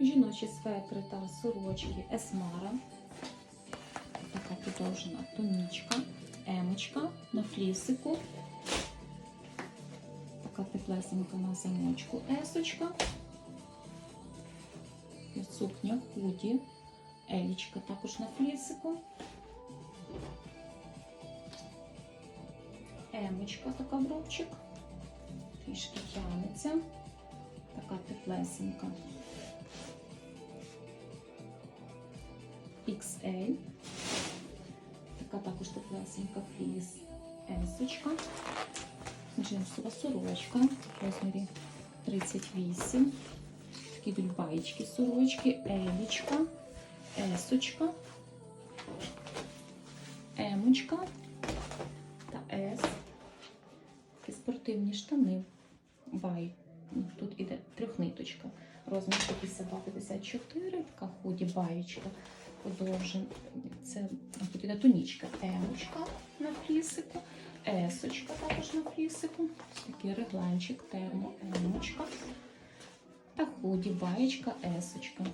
Жіночі светри та сорочки Есмара. Така подовжена тонічка, емочка на флісику. Така теплесенька на замочку есочка. Сукня худі. Елічка також на флісику. Емочка така бровчик. Трішки тягнеться. Така теплесенька. XL. Така також теплесенька фліс есочка. Джинсова сорочка в розмірі 38. Такі дульбаєчки сорочки, елічка, есочка, емочка та ес. Такі спортивні штани. Бай. Тут іде трьохниточка. Розмір 52-54, така худі баєчка подовжен. Це тут тунічка, тонічка. Емочка на флісику, есочка також на флісику. Такий регланчик, термо, емочка. Та худі, баєчка, есочка.